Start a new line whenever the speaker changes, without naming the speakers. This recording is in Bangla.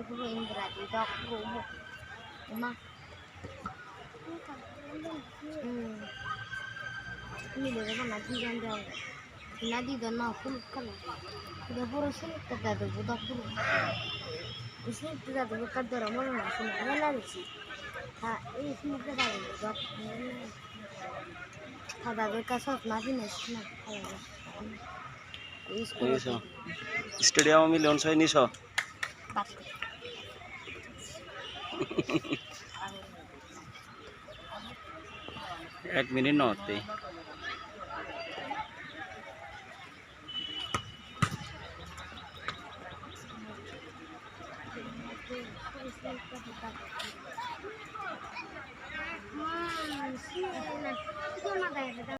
Negro Andrade, Romo. Uma. Ini dia kan nanti kan jauh. Nanti dia nak puluh kan. Dia puluh sini kita ada budak puluh. Di sini kita ada budak dorong mana nak sini. Mana di sini? Ha, ini sini kita ada budak. Ada budak sot nanti nasi nak.
Stadium আমি লঞ্চ হয় নিছ এক মিনিট নতে
Thank you.